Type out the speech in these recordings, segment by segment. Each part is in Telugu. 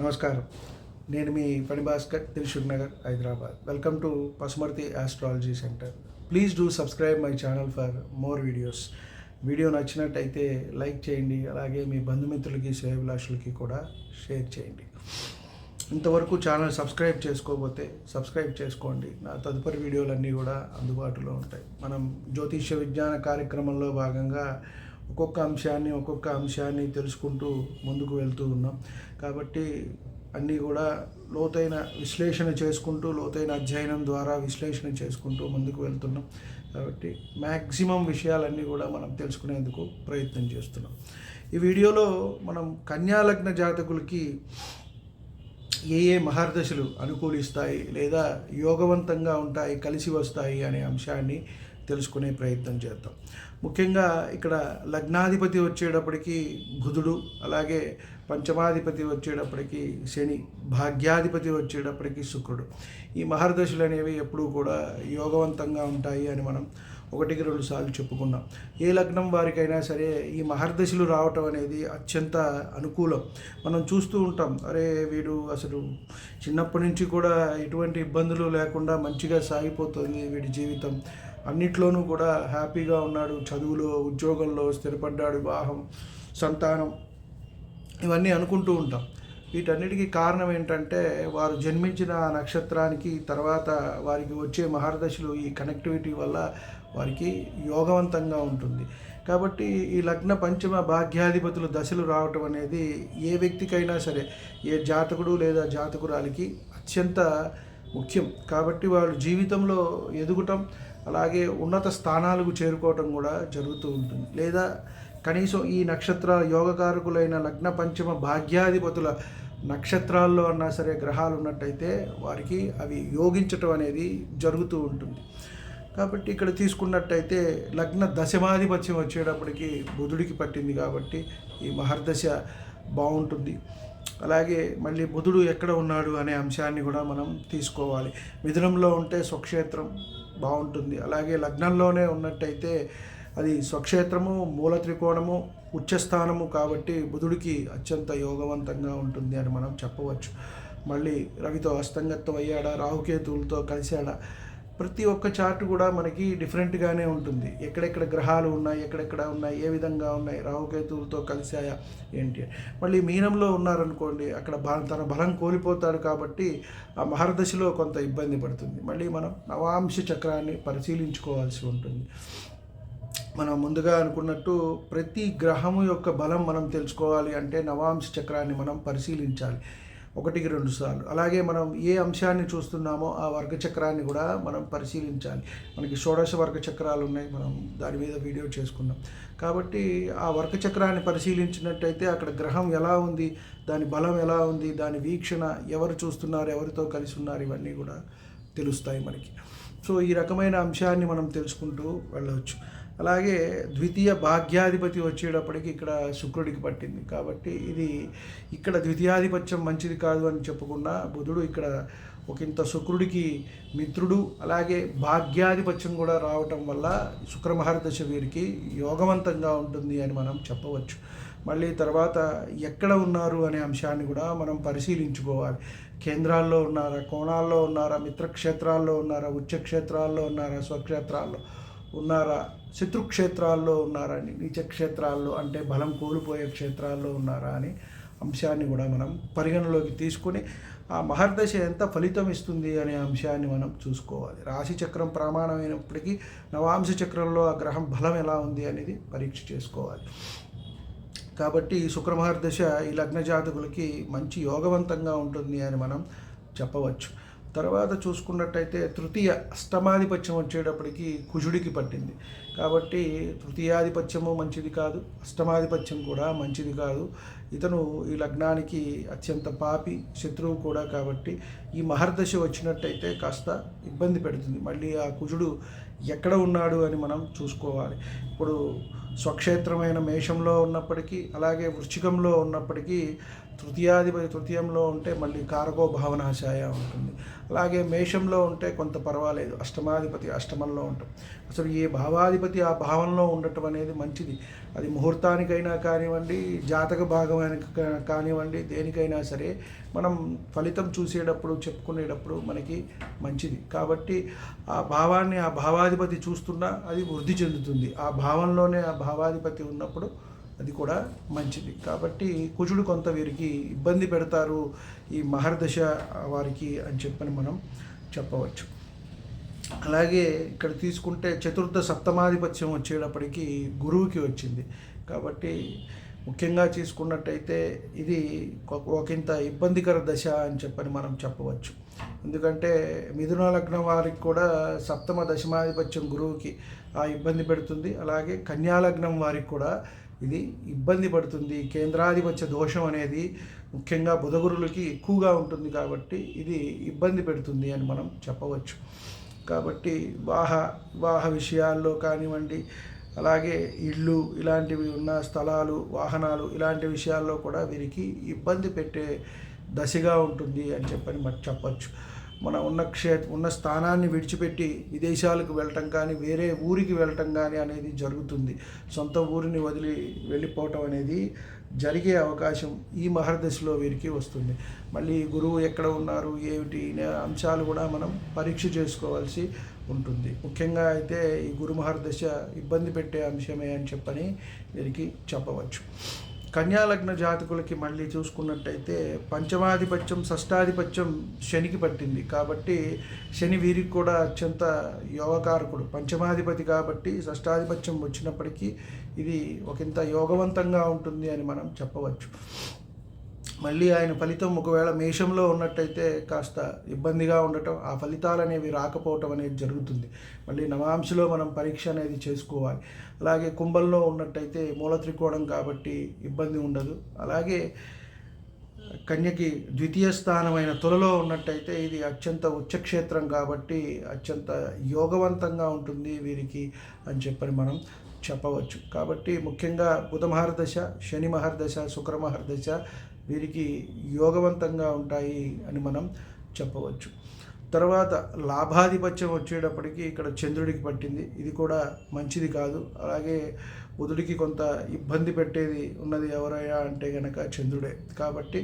నమస్కారం. నేను మీ పని Bhaskar Dilsukhnagar Hyderabad. Welcome to Pasumarthi astrology centre please do subscribe my channel for more videos video నచ్చినట్టయితే లైక్ చేయండి అలాగే మీ బంధుమిత్రులకి శ్రేయభిలాషులకి కూడా షేర్ చేయండి. ఇంతవరకు ఛానల్ సబ్స్క్రైబ్ చేసుకోకపోతే సబ్స్క్రైబ్ చేసుకోండి. నా తదుపరి వీడియోలన్నీ కూడా అందుబాటులో ఉంటాయి. మనం జ్యోతిష్య విజ్ఞాన కార్యక్రమంలో భాగంగా ఒక్కొక్క అంశాన్ని ఒక్కొక్క అంశాన్ని తెలుసుకుంటూ ముందుకు వెళ్తూ ఉన్నాం. కాబట్టి అన్నీ కూడా లోతైన విశ్లేషణ చేసుకుంటూ లోతైన అధ్యయనం ద్వారా విశ్లేషణ చేసుకుంటూ ముందుకు వెళ్తున్నాం. కాబట్టి మ్యాక్సిమం విషయాలన్నీ కూడా మనం తెలుసుకునేందుకు ప్రయత్నం చేస్తున్నాం. ఈ వీడియోలో మనం కన్యాలగ్న జాతకులకి ఏ ఏ మహర్దశలు అనుకూలిస్తాయి లేదా యోగవంతంగా ఉంటాయి కలిసి వస్తాయి అనే అంశాన్ని తెలుసుకునే ప్రయత్నం చేద్దాం. ముఖ్యంగా ఇక్కడ లగ్నాధిపతి వచ్చేటప్పటికి బుధుడు అలాగే పంచమాధిపతి వచ్చేటప్పటికి శని భాగ్యాధిపతి వచ్చేటప్పటికి శుక్రుడు. ఈ మహర్దశలు అనేవి ఎప్పుడూ కూడా యోగవంతంగా ఉంటాయి అని మనం ఒకటికి రెండు సార్లు చెప్పుకున్నాం. ఏ లగ్నం వారికైనా సరే ఈ మహర్దశలు రావటం అనేది అత్యంత అనుకూలం. మనం చూస్తూ ఉంటాం అరే వీడు అసలు చిన్నప్పటి నుంచి కూడా ఎటువంటి ఇబ్బందులు లేకుండా మంచిగా సాగిపోతుంది వీడి జీవితం. అన్నిట్లోనూ కూడా హ్యాపీగా ఉన్నాడు చదువులో ఉద్యోగంలో స్థిరపడ్డాడు వివాహం సంతానం ఇవన్నీ అనుకుంటూ ఉంటాం. వీటన్నిటికీ కారణం ఏంటంటే వారు జన్మించిన నక్షత్రానికి తర్వాత వారికి వచ్చే మహర్దశలు ఈ కనెక్టివిటీ వల్ల వారికి యోగవంతంగా ఉంటుంది. కాబట్టి ఈ లగ్న పంచమ భాగ్యాధిపతులు దశలు రావటం అనేది ఏ వ్యక్తికైనా సరే ఏ జాతకుడు లేదా జాతకురాలికి అత్యంత ముఖ్యం. కాబట్టి వాళ్ళు జీవితంలో ఎదుగుటం అలాగే ఉన్నత స్థానాలకు చేరుకోవటం కూడా జరుగుతూ ఉంటుంది. లేదా కనీసం ఈ నక్షత్ర యోగకారకులైన లగ్న పంచమ భాగ్యాధిపతుల నక్షత్రాల్లో అన్నా సరే గ్రహాలు ఉన్నట్టయితే వారికి అవి యోగించటం అనేది జరుగుతూ ఉంటుంది. కాబట్టి ఇక్కడ తీసుకున్నట్టయితే లగ్న దశమాధిపత్యం వచ్చేటప్పటికి బుధుడికి పట్టింది కాబట్టి ఈ మహర్దశ బాగుంటుంది. అలాగే మళ్ళీ బుధుడు ఎక్కడ ఉన్నాడు అనే అంశాన్ని కూడా మనం తీసుకోవాలి. మిథునంలో ఉంటే స్వక్షేత్రం బాగుంటుంది. అలాగే లగ్నంలోనే ఉన్నట్టయితే అది స్వక్షేత్రము మూల త్రికోణము ఉచ్చస్థానము కాబట్టి బుధుడికి అత్యంత యోగవంతంగా ఉంటుంది అని మనం చెప్పవచ్చు. మళ్ళీ రవితో అస్తంగత్వం అయ్యాడా? రాహుకేతువులతో కలిశాడా? ప్రతి ఒక్క చార్ట్ కూడా మనకి డిఫరెంట్గానే ఉంటుంది. ఎక్కడెక్కడ గ్రహాలు ఉన్నాయి ఎక్కడెక్కడ ఉన్నాయి ఏ విధంగా ఉన్నాయి రాహుకేతువులతో కలిశాయా ఏంటి మళ్ళీ మీనంలో ఉన్నారనుకోండి అక్కడ తన బలం కోల్పోతాడు కాబట్టి ఆ మహర్దశలో కొంత ఇబ్బంది పడుతుంది. మళ్ళీ మనం నవాంశ చక్రాన్ని పరిశీలించుకోవాల్సి ఉంటుంది. మనం ముందుగా అనుకున్నట్టు ప్రతి గ్రహము యొక్క బలం మనం తెలుసుకోవాలి అంటే నవాంశ చక్రాన్ని మనం పరిశీలించాలి. ఒకటికి రెండు సార్లు. అలాగే మనం ఏ అంశాన్ని చూస్తున్నామో ఆ వర్గ చక్రాన్ని కూడా మనం పరిశీలించాలి. మనకి షోడశ వర్గ చక్రాలు ఉన్నాయి. మనం దాని మీద వీడియో చేసుకున్నాం. కాబట్టి ఆ వర్గ చక్రాన్ని పరిశీలించినట్టయితే అక్కడ గ్రహం ఎలా ఉంది దాని బలం ఎలా ఉంది దాని వీక్షణ ఎవరు చూస్తున్నారు ఎవరితో కలిసి ఉన్నారు ఇవన్నీ కూడా తెలుస్తాయి మనకి. సో ఈ రకమైన అంశాన్ని మనం తెలుసుకుంటూ వెళ్ళవచ్చు. అలాగే ద్వితీయ భాగ్యాధిపతి వచ్చేటప్పటికి ఇక్కడ శుక్రుడికి పట్టింది. కాబట్టి ఇది ఇక్కడ ద్వితీయాధిపత్యం మంచిది కాదు అని చెప్పకుండా బుధుడు ఇక్కడ ఒకంత శుక్రుడికి మిత్రుడు అలాగే భాగ్యాధిపత్యం కూడా రావటం వల్ల శుక్రమహర్దశ వీరికి యోగవంతంగా ఉంటుంది అని మనం చెప్పవచ్చు. మళ్ళీ తర్వాత ఎక్కడ ఉన్నారు అనే అంశాన్ని కూడా మనం పరిశీలించుకోవాలి. కేంద్రాల్లో ఉన్నారా కోణాల్లో ఉన్నారా మిత్రక్షేత్రాల్లో ఉన్నారా ఉచ్చక్షేత్రాల్లో ఉన్నారా స్వక్షేత్రాల్లో ఉన్నారా శత్రుక్షేత్రాల్లో ఉన్నారా అని నీచ క్షేత్రాల్లో అంటే బలం కోల్పోయే క్షేత్రాల్లో ఉన్నారా అని అంశాన్ని కూడా మనం పరిగణలోకి తీసుకొని ఆ మహర్దశ ఎంత ఫలితం ఇస్తుంది అనే అంశాన్ని మనం చూసుకోవాలి. రాశి చక్రం ప్రమాణమైనప్పటికీ నవాంశ చక్రంలో ఆ గ్రహం బలం ఎలా ఉంది అనేది పరీక్ష చేసుకోవాలి. కాబట్టి శుక్రమహర్దశ ఈ లగ్న జాతకులకి మంచి యోగవంతంగా ఉంటుంది అని మనం చెప్పవచ్చు. తర్వాత చూసుకున్నట్టయితే తృతీయ అష్టమాధిపత్యం వచ్చేటప్పటికి కుజుడికి పట్టింది. కాబట్టి తృతీయాధిపత్యము మంచిది కాదు అష్టమాధిపత్యం కూడా మంచిది కాదు. ఇతను ఈ లగ్నానికి అత్యంత పాపి శత్రువు కూడా కాబట్టి ఈ మహర్దశ వచ్చినట్టయితే కాస్త ఇబ్బంది పెడుతుంది. మళ్ళీ ఆ కుజుడు ఎక్కడ ఉన్నాడు అని మనం చూసుకోవాలి. ఇప్పుడు స్వక్షేత్రమైన మేషంలో ఉన్నప్పటికీ అలాగే వృశ్చికంలో ఉన్నప్పటికీ తృతీయాధిపతి తృతీయంలో ఉంటే మళ్ళీ కారకో భావనాశాయ ఉంటుంది. అలాగే మేషంలో ఉంటే కొంత పర్వాలేదు అష్టమాధిపతి అష్టమంలో ఉంటాం. అసలు ఏ భావాధిపతి ఆ భావంలో ఉండటం అనేది మంచిది. అది ముహూర్తానికైనా కానివ్వండి జాతక భాగమైన కానివ్వండి దేనికైనా సరే మనం ఫలితం చూసేటప్పుడు చెప్పుకునేటప్పుడు మనకి మంచిది. కాబట్టి ఆ భావాన్ని ఆ భావాధిపతి చూస్తున్నా అది వృద్ధి చెందుతుంది. ఆ భావంలోనే ఆ భావాధిపతి ఉన్నప్పుడు అది కూడా మంచిది. కాబట్టి కుజుడు కొంత వీరికి ఇబ్బంది పెడతారు ఈ మహర్దశ వారికి అని చెప్పని మనం చెప్పవచ్చు. అలాగే ఇక్కడ తీసుకుంటే చతుర్థ సప్తమాధిపత్యం వచ్చేటప్పటికి గురువుకి వచ్చింది. కాబట్టి ముఖ్యంగా తీసుకున్నట్టయితే ఇది ఒక- ఒకంత ఇబ్బందికర దశ అని చెప్పని మనం చెప్పవచ్చు. ఎందుకంటే మిథున లగ్నం వారికి కూడా సప్తమ దశమాధిపత్యం గురువుకి ఆ ఇబ్బంది పెడుతుంది. అలాగే కన్యాలగ్నం వారికి కూడా ఇది ఇబ్బంది పడుతుంది. కేంద్రాధిపత్య దోషం అనేది ముఖ్యంగా బుధగురులకి ఎక్కువగా ఉంటుంది కాబట్టి ఇది ఇబ్బంది పెడుతుంది అని మనం చెప్పవచ్చు. కాబట్టి వివాహ వివాహ విషయాల్లో కానివ్వండి అలాగే ఇళ్ళు ఇలాంటివి ఉన్న స్థలాలు వాహనాలు ఇలాంటి విషయాల్లో కూడా వీరికి ఇబ్బంది పెట్టే దశగా ఉంటుంది అని చెప్పని మనం చెప్పచ్చు. మనం ఉన్న క్షే ఉన్న స్థానాన్ని విడిచిపెట్టి విదేశాలకు వెళ్ళటం కానీ వేరే ఊరికి వెళ్ళటం కానీ అనేది జరుగుతుంది. సొంత ఊరిని వదిలి వెళ్ళిపోవటం అనేది జరిగే అవకాశం ఈ మహర్దశలో వీరికి వస్తుంది. మళ్ళీ గురువు ఎక్కడ ఉన్నారు ఏమిటి అనే అంశాలు కూడా మనం పరీక్ష చేసుకోవాల్సి ఉంటుంది. ముఖ్యంగా అయితే ఈ గురు మహర్దశ ఇబ్బంది పెట్టే అంశమే అని చెప్పని వీరికి చెప్పవచ్చు. కన్యాలగ్న జాతకులకి మళ్ళీ చూసుకున్నట్టయితే పంచమాధిపత్యం షష్టాధిపత్యం శనికి పట్టింది. కాబట్టి శని వీరికి కూడా అత్యంత యోగకారకుడు. పంచమాధిపతి కాబట్టి షష్టాధిపత్యం వచ్చినప్పటికీ ఇది ఒకంత యోగవంతంగా ఉంటుంది అని మనం చెప్పవచ్చు. మళ్ళీ ఆయన ఫలితం ఒకవేళ మేషంలో ఉన్నట్టయితే కాస్త ఇబ్బందిగా ఉండటం ఆ ఫలితాలు అనేవి రాకపోవటం అనేది జరుగుతుంది. మళ్ళీ నవాంశలో మనం పరీక్ష అనేది చేసుకోవాలి. అలాగే కుంభంలో ఉన్నట్టయితే మూల త్రికోణం కాబట్టి ఇబ్బంది ఉండదు. అలాగే కన్యకి ద్వితీయ స్థానమైన తులలో ఉన్నట్టయితే ఇది అత్యంత ఉచ్చక్షేత్రం కాబట్టి అత్యంత యోగవంతంగా ఉంటుంది వీరికి అని చెప్పని మనం చెప్పవచ్చు. కాబట్టి ముఖ్యంగా బుధ మహర్దశ శని మహర్దశ శుక్ర మహర్దశ వీరికి యోగవంతంగా ఉంటాయి అని మనం చెప్పవచ్చు. తర్వాత లాభాధిపత్యం వచ్చేటప్పటికి ఇక్కడ చంద్రుడికి పట్టింది. ఇది కూడా మంచిది కాదు. అలాగే బుధుడికి కొంత ఇబ్బంది పెట్టేది ఉన్నది ఎవరయ్యా అంటే కనుక చంద్రుడే. కాబట్టి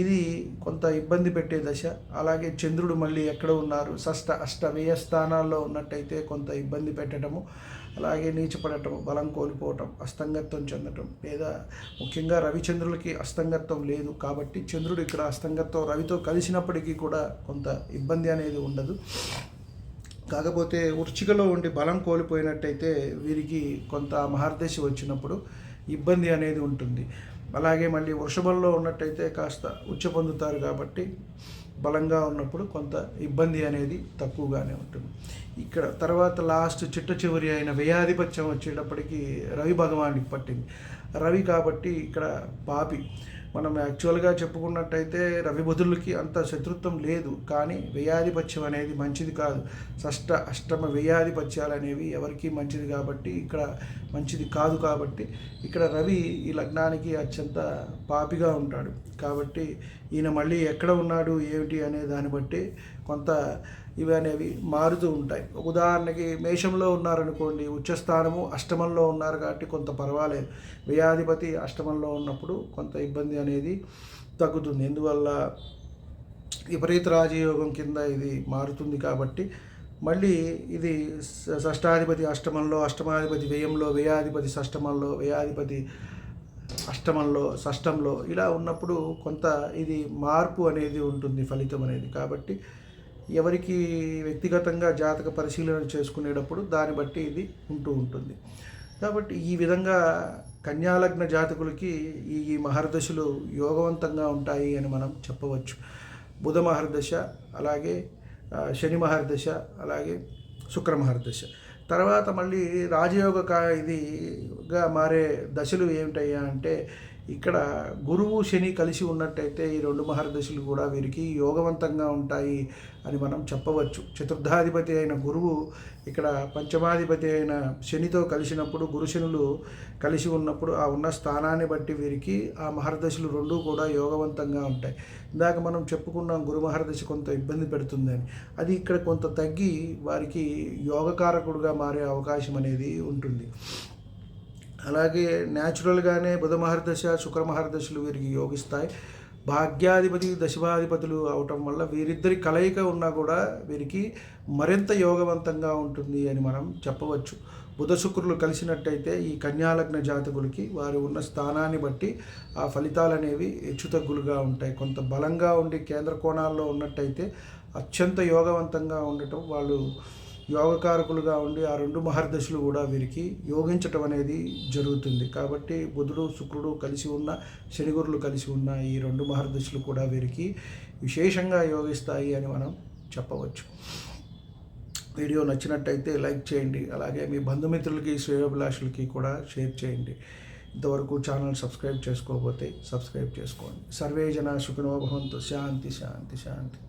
ఇది కొంత ఇబ్బంది పెట్టే దశ. అలాగే చంద్రుడు మళ్ళీ ఎక్కడ ఉన్నారు? షష్ట అష్ట వ్యయ స్థానాల్లో ఉన్నట్టయితే కొంత ఇబ్బంది పెట్టడము. అలాగే నీచపడటం బలం కోల్పోవటం అస్తంగత్వం చెందటం. లేదా ముఖ్యంగా రవిచంద్రులకి అస్తంగత్వం లేదు కాబట్టి చంద్రుడు ఇక్కడ అస్తంగత్వం రవితో కలిసినప్పటికీ కూడా కొంత ఇబ్బంది అనేది ఉండదు. కాకపోతే ఉర్చికలో ఉండి బలం కోల్పోయినట్టయితే వీరికి కొంత మహర్దశ వచ్చినప్పుడు ఇబ్బంది అనేది ఉంటుంది. అలాగే మళ్ళీ వృషభంలో ఉన్నట్టయితే కాస్త ఉచ్చ పొందుతారు కాబట్టి బలంగా ఉన్నప్పుడు కొంత ఇబ్బంది అనేది తక్కువగానే ఉంటుంది. ఇక్కడ తర్వాత లాస్ట్ చిట్ట చివరి అయిన వ్యయాధిపత్యం వచ్చేటప్పటికి రవి భగవానికి పట్టింది. రవి కాబట్టి ఇక్కడ పాపి మనం యాక్చువల్గా చెప్పుకున్నట్టయితే రవి బుధులకి అంత శత్రుత్వం లేదు. కానీ వ్యయాధిపత్యం అనేది మంచిది కాదు. షష్ట అష్టమ వ్యయాధిపత్యాలు అనేవి ఎవరికి మంచిది కాబట్టి ఇక్కడ మంచిది కాదు కాబట్టి ఇక్కడ రవి ఈ లగ్నానికి అత్యంత పాపిగా ఉంటాడు. కాబట్టి ఈయన మళ్ళీ ఎక్కడ ఉన్నాడు ఏమిటి అనే దాన్ని బట్టి కొంత ఇవి అనేవి మారుతూ ఉంటాయి. ఉదాహరణకి మేషంలో ఉన్నారనుకోండి ఉచ్చస్థానము అష్టమంలో ఉన్నారు కాబట్టి కొంత పర్వాలేదు. వ్యయాధిపతి అష్టమంలో ఉన్నప్పుడు కొంత ఇబ్బంది అనేది తగ్గుతుంది. ఎందువల్ల? విపరీత రాజయోగం కింద ఇది మారుతుంది కాబట్టి మళ్ళీ ఇది షష్టాధిపతి అష్టమంలో అష్టమాధిపతి వ్యయంలో వ్యయాధిపతి షష్టమంలో వ్యయాధిపతి అష్టమంలో షష్టంలో ఇలా ఉన్నప్పుడు కొంత ఇది మార్పు అనేది ఉంటుంది ఫలితం అనేది. కాబట్టి ఎవరికి వ్యక్తిగతంగా జాతక పరిశీలన చేసుకునేటప్పుడు దాన్ని బట్టి ఇది ఉంటూ ఉంటుంది. కాబట్టి ఈ విధంగా కన్యాలగ్న జాతకులకి ఈ ఈ మహర్దశలు యోగవంతంగా ఉంటాయి అని మనం చెప్పవచ్చు. బుధ మహర్దశ అలాగే శని మహర్దశ అలాగే శుక్ర మహర్దశ. తర్వాత మళ్ళీ రాజయోగ కా ఇదిగా మారే దశలు ఏమిటయ్యా అంటే ఇక్కడ గురువు శని కలిసి ఉన్నట్టయితే ఈ రెండు మహర్దశలు కూడా వీరికి యోగవంతంగా ఉంటాయి అని మనం చెప్పవచ్చు. చతుర్థాధిపతి అయిన గురువు ఇక్కడ పంచమాధిపతి అయిన శనితో కలిసినప్పుడు గురుశనులు కలిసి ఉన్నప్పుడు ఆ ఉన్న స్థానాన్ని బట్టి వీరికి ఆ మహర్దశలు రెండూ కూడా యోగవంతంగా ఉంటాయి. ఇందాక మనం చెప్పుకున్నాం గురు మహర్దశ కొంత ఇబ్బంది పెడుతుందని అది ఇక్కడ కొంత తగ్గి వారికి యోగకారకుడుగా మారే అవకాశం అనేది ఉంటుంది. అలాగే న్యాచురల్గానే బుధ మహర్దశ శుక్ర మహర్దశలు వీరికి యోగిస్తాయి. భాగ్యాధిపతి దశభాధిపతులు అవటం వల్ల వీరిద్దరి కలయిక ఉన్నా కూడా వీరికి మరింత యోగవంతంగా ఉంటుంది అని మనం చెప్పవచ్చు. బుధ శుక్రులు కలిసినట్టయితే ఈ కన్యాలగ్న జాతకులకి వారు ఉన్న స్థానాన్ని బట్టి ఆ ఫలితాలు అనేవి హెచ్చుతగ్గులుగా ఉంటాయి. కొంత బలంగా ఉండి కేంద్ర కోణాల్లో ఉన్నట్టయితే అత్యంత యోగవంతంగా ఉండటం వాళ్ళు యోగకారకులుగా ఉండి ఆ రెండు మహర్దశలు కూడా వీరికి యోగించటం అనేది జరుగుతుంది. కాబట్టి బుధుడు శుక్రుడు కలిసి ఉన్న శనిగురులు కలిసి ఉన్న ఈ రెండు మహర్దశలు కూడా వీరికి విశేషంగా యోగిస్తాయి అని మనం చెప్పవచ్చు. వీడియో నచ్చినట్టయితే లైక్ చేయండి. అలాగే మీ బంధుమిత్రులకి శ్రేయోభిలాషులకి కూడా షేర్ చేయండి. ఇంతవరకు ఛానల్ సబ్స్క్రైబ్ చేసుకోకపోతే సబ్స్క్రైబ్ చేసుకోండి. సర్వే జన సుఖినో శాంతి శాంతి శాంతి.